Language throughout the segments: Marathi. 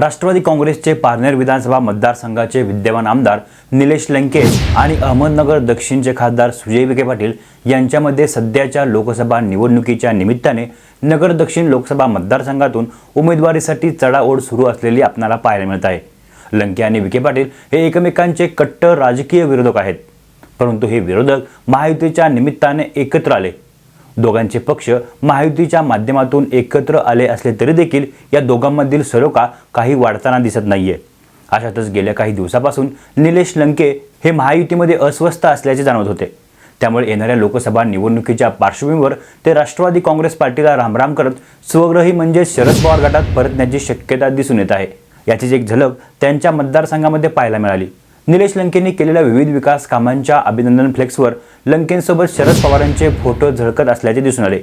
राष्ट्रवादी काँग्रेसचे पारनेर विधानसभा मतदारसंघाचे विद्यमान आमदार निलेश लंकेश आणि अहमदनगर दक्षिणचे खासदार सुजय विखे पाटील यांच्यामध्ये सध्याच्या लोकसभा निवडणुकीच्या निमित्ताने नगर दक्षिण लोकसभा मतदारसंघातून उमेदवारीसाठी चढाओढ सुरू असलेली आपणाला पाहायला मिळत आहे. लंके आणि विखे पाटील हे एकमेकांचे कट्टर राजकीय विरोधक आहेत. परंतु हे विरोधक महायुतीच्या निमित्ताने एकत्र आले. दोघांचे पक्ष महायुतीच्या माध्यमातून एकत्र आले असले तरी देखील या दोघांमधील सरोका काही वाढताना दिसत नाहीये. अशातच गेल्या काही दिवसापासून निलेश लंके हे महायुतीमध्ये अस्वस्थ असल्याचे जाणवत होते. त्यामुळे येणाऱ्या लोकसभा निवडणुकीच्या पार्श्वभूमीवर ते राष्ट्रवादी काँग्रेस पार्टीला रामराम करत स्वग्रही म्हणजे शरद पवार गटात परतण्याची शक्यता दिसून येत आहे. याचीच एक झलक त्यांच्या मतदारसंघामध्ये पाहायला मिळाली. निलेश लंकेंनी केलेल्या विविध विकास कामांच्या अभिनंदन फ्लेक्सवर लंकेंसोबत शरद पवारांचे फोटो झळकत असल्याचे दिसून आले.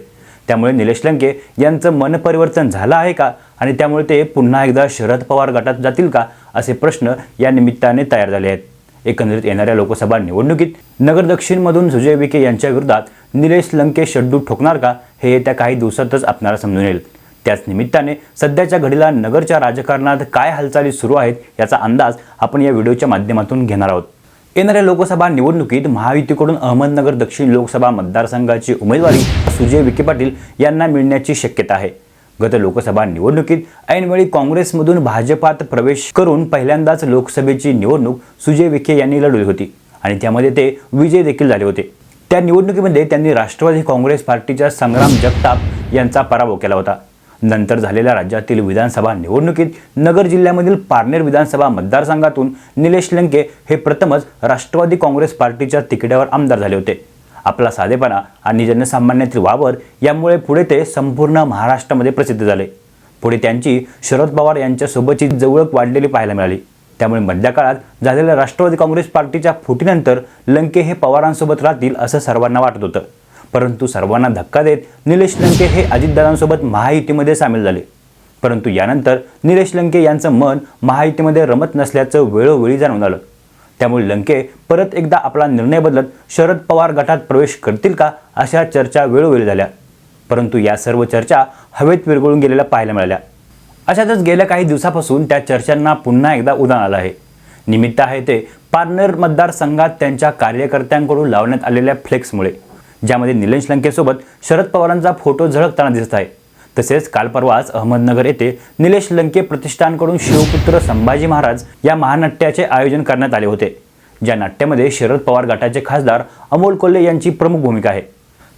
त्यामुळे निलेश लंके यांचं मनपरिवर्तन झालं आहे का? आणि त्यामुळे ते पुन्हा एकदा शरद पवार गटात जातील का? असे प्रश्न या निमित्ताने तयार झाले आहेत. एकंदरीत येणाऱ्या लोकसभा निवडणुकीत नगर दक्षिणमधून सुजय विखे यांच्या विरोधात निलेश लंके शड्डू ठोकणार का? हे येत्या काही दिवसातच आपणाला समजून येईल. त्याच निमित्ताने सध्याच्या घडीला नगरच्या राजकारणात काय हालचाली सुरू आहेत याचा अंदाज आपण या व्हिडिओच्या माध्यमातून घेणार आहोत. येणाऱ्या लोकसभा निवडणुकीत महायुतीकडून अहमदनगर दक्षिण लोकसभा मतदारसंघाची उमेदवारी सुजय विखे पाटील यांना मिळण्याची शक्यता आहे. गत लोकसभा निवडणुकीत ऐनवेळी काँग्रेसमधून भाजपात प्रवेश करून पहिल्यांदाच लोकसभेची निवडणूक सुजय विखे यांनी लढवली होती आणि त्यामध्ये ते विजय देखील झाले होते. त्या निवडणुकीमध्ये त्यांनी राष्ट्रवादी काँग्रेस पार्टीच्या संग्राम जगताप यांचा पराभव केला होता. नंतर झालेल्या राज्यातील विधानसभा निवडणुकीत नगर जिल्ह्यामधील पारनेर विधानसभा मतदारसंघातून निलेश लंके हे प्रथमच राष्ट्रवादी काँग्रेस पार्टीच्या तिकिटावर आमदार झाले होते. आपला साधेपणा आणि जनसामान्यातील वावर यामुळे पुढे ते संपूर्ण महाराष्ट्रामध्ये प्रसिद्ध झाले. पुढे त्यांची शरद पवार यांच्यासोबतची जवळक वाढलेली पाहायला मिळाली. त्यामुळे मधल्या काळात झालेल्या राष्ट्रवादी काँग्रेस पार्टीच्या फुटीनंतर लंके हे पवारांसोबत राहतील असं सर्वांना वाटत होतं. परंतु सर्वांना धक्का देत निलेश लंके हे अजितदादांसोबत महायुतीमध्ये सामील झाले. परंतु यानंतर निलेश लंके यांचं मन महायुतीमध्ये रमत नसल्याचं वेळोवेळी जाणून आलं. त्यामुळे लंके परत एकदा आपला निर्णय बदलत शरद पवार गटात प्रवेश करतील का अशा चर्चा वेळोवेळी झाल्या. परंतु या सर्व चर्चा हवेत विरघळून गेलेल्या पाहायला मिळाल्या. अशातच गेल्या काही दिवसापासून त्या चर्चांना पुन्हा एकदा उदाहरण आलं आहे. निमित्त आहे ते पार्नर मतदारसंघात त्यांच्या कार्यकर्त्यांकडून लावण्यात आलेल्या फ्लेक्समुळे. ज्यामध्ये निलेश लंकेसोबत शरद पवारांचा फोटो झळकताना दिसत आहे. तसेच काल परवाच अहमदनगर येथे निलेश लंके प्रतिष्ठानकडून शिवपुत्र संभाजी महाराज या महानाट्याचे आयोजन करण्यात आले होते ज्या नाट्यामध्ये शरद पवार गटाचे खासदार अमोल कोल्हे यांची प्रमुख भूमिका आहे.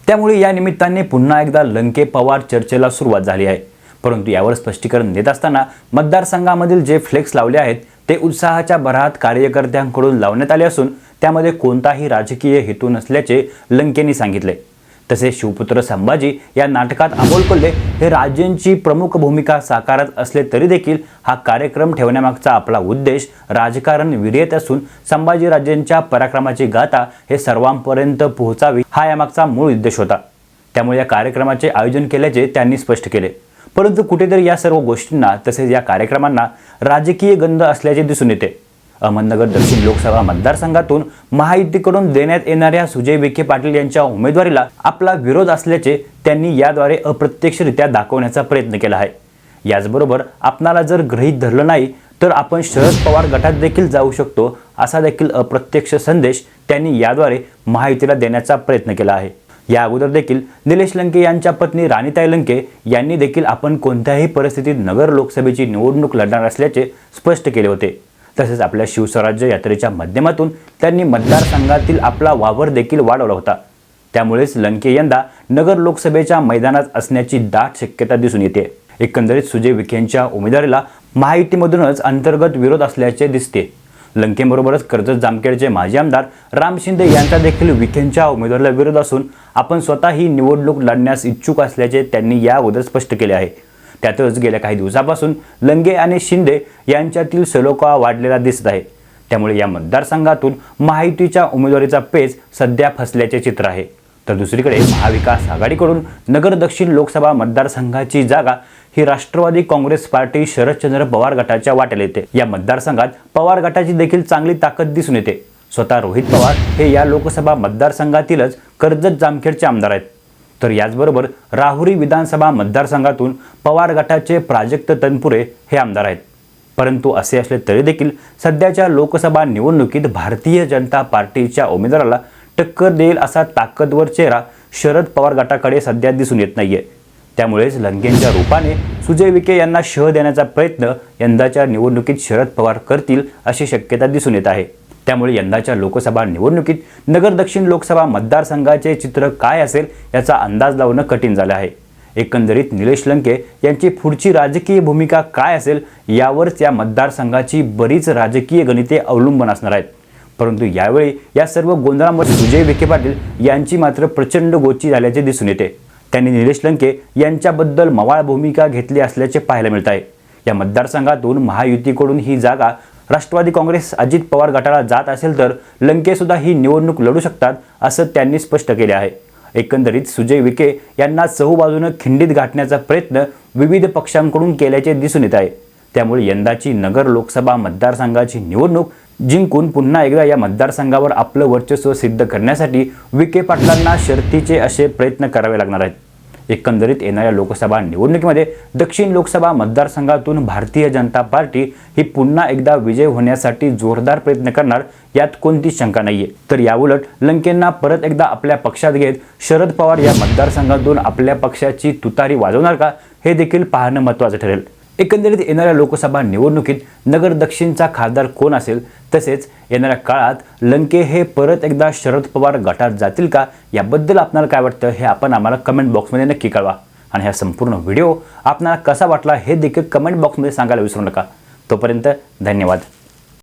त्यामुळे या निमित्ताने पुन्हा एकदा लंके पवार चर्चेला सुरुवात झाली आहे. परंतु यावर स्पष्टीकरण देत असताना मतदारसंघामधील जे फ्लेक्स लावले आहेत ते उत्साहाच्या भरात कार्यकर्त्यांकडून लावण्यात आले असून त्यामध्ये कोणताही राजकीय हेतू नसल्याचे लंकेंनी सांगितले. तसेच शिवपुत्र संभाजी या नाटकात अमोल कोल्हे हे राजेंची प्रमुख भूमिका साकारत असले तरी देखील हा कार्यक्रम ठेवण्यामागचा आपला उद्देश राजकारण विरयत असून संभाजीराजेंच्या पराक्रमाची गाथा हे सर्वांपर्यंत पोहोचावी हा यामागचा मूळ उद्देश होता. त्यामुळे या कार्यक्रमाचे आयोजन केल्याचे त्यांनी स्पष्ट केले. परंतु कुठेतरी या सर्व गोष्टींना तसेच या कार्यक्रमांना राजकीय गंध असल्याचे दिसून येते. अहमदनगर दक्षिण लोकसभा मतदारसंघातून महायुतीकडून देण्यात येणाऱ्या सुजय विखे पाटील यांच्या उमेदवारीला आपला विरोध असल्याचे त्यांनी याद्वारे अप्रत्यक्षरित्या दाखवण्याचा प्रयत्न केला आहे. याचबरोबर आपणाला जर गृहीत धरलं नाही तर आपण शरद पवार गटात देखील जाऊ शकतो असा देखील अप्रत्यक्ष संदेश त्यांनी याद्वारे महायुतीला देण्याचा प्रयत्न केला आहे. या अगोदर देखील निलेश लंके यांच्या पत्नी राणीताई लंके यांनी देखील आपण कोणत्याही परिस्थितीत नगर लोकसभेची निवडणूक लढणार असल्याचे स्पष्ट केले होते. तसेच आपल्या शिवस्वराज्य यात्रेच्या माध्यमातून त्यांनी मतदारसंघातील आपला वावर देखील वाढवला होता. त्यामुळेच लंके यंदा नगर लोकसभेच्या मैदानात असण्याची दाट शक्यता दिसून येते. एकंदरीत सुजय विखेंच्या उमेदवारीला महायुतीमधूनच अंतर्गत विरोध असल्याचे दिसते. लंकेबरोबरच कर्जत जामखेडचे माजी आमदार राम शिंदे यांचा देखील विखेंच्या उमेदवारीला विरोध असून आपण स्वतः ही निवडणूक लढण्यास इच्छुक असल्याचे त्यांनी या अगोदर स्पष्ट केले आहे. त्यातच गेल्या काही दिवसापासून लंगे आणि शिंदे यांच्यातील सलोखा वाढलेला दिसत आहे. त्यामुळे या मतदारसंघातून महायुतीच्या उमेदवारीचा पेच सध्या फसल्याचे चित्र आहे. तर दुसरीकडे महाविकास आघाडीकडून नगर दक्षिण लोकसभा मतदारसंघाची जागा ही राष्ट्रवादी काँग्रेस पार्टी शरदचंद्र पवार गटाच्या वाट्याला येते. या मतदारसंघात पवार गटाची देखील चांगली ताकद दिसून येते. स्वतः रोहित पवार हे या लोकसभा मतदारसंघातीलच कर्जत जामखेडचे आमदार आहेत. तर याचबरोबर राहुरी विधानसभा मतदारसंघातून पवार गटाचे प्राजक्त तनपुरे हे आमदार आहेत. परंतु असे असले तरी देखील सध्याच्या लोकसभा निवडणुकीत भारतीय जनता पार्टीच्या उमेदवाराला टक्कर देईल असा ताकदवर चेहरा शरद पवार गटाकडे सध्या दिसून येत नाहीये. त्यामुळेच लंकेंच्या रूपाने सुजय विखे यांना शह देण्याचा प्रयत्न यंदाच्या निवडणुकीत शरद पवार करतील अशी शक्यता दिसून येत आहे. त्यामुळे यंदाच्या लोकसभा निवडणुकीत नगर दक्षिण लोकसभा मतदारसंघाचे चित्र काय असेल याचा अंदाज लावणं कठीण झालं आहे. एकंदरीत निलेश लंके यांची पुढची राजकीय भूमिका काय असेल यावरच या मतदारसंघाची बरीच राजकीय गणिते अवलंबून असणार आहेत. परंतु यावेळी या सर्व गोंधळामध्ये विजय विखे पाटील यांची मात्र प्रचंड गोची झाल्याचे दिसून येते. त्यांनी निलेश लंके यांच्याबद्दल मवाळ भूमिका घेतली असल्याचे पाहायला मिळत आहे. या मतदारसंघातून महायुतीकडून ही जागा राष्ट्रवादी काँग्रेस अजित पवार गटाला जात असेल तर लंकेसुद्धा ही निवडणूक लढू शकतात असं त्यांनी स्पष्ट केले आहे. एकंदरीत सुजय विखे यांना चहूबाजूनं खिंडीत गाठण्याचा प्रयत्न विविध पक्षांकडून केल्याचे दिसून येत आहे. त्यामुळे यंदाची नगर लोकसभा मतदारसंघाची निवडणूक जिंकून पुन्हा एकदा या मतदारसंघावर आपलं वर्चस्व सिद्ध करण्यासाठी विखे पाटलांना शर्तीचे असे प्रयत्न करावे लागणार आहेत. एकंदरीत येणाऱ्या लोकसभा निवडणुकीमध्ये दक्षिण लोकसभा मतदारसंघातून भारतीय जनता पार्टी ही पुन्हा एकदा विजय होण्यासाठी जोरदार प्रयत्न करणार यात कोणतीच शंका नाहीये. तर याउलट लंकेंना परत एकदा आपल्या पक्षात घेत शरद पवार या मतदारसंघातून आपल्या पक्षाची तुतारी वाजवणार का हे देखील पाहणं महत्त्वाचं ठरेल. एकंदरीत येणाऱ्या लोकसभा निवडणुकीत नगर दक्षिणचा खासदार कोण असेल तसेच येणाऱ्या काळात लंके हे परत एकदा शरद पवार गटात जातील का याबद्दल आपणाला काय वाटतं हे आपण आम्हाला कमेंट बॉक्समध्ये नक्की कळवा. आणि हा संपूर्ण व्हिडिओ आपणाला कसा वाटला हे देखील कमेंट बॉक्समध्ये सांगायला विसरू नका. तोपर्यंत धन्यवाद.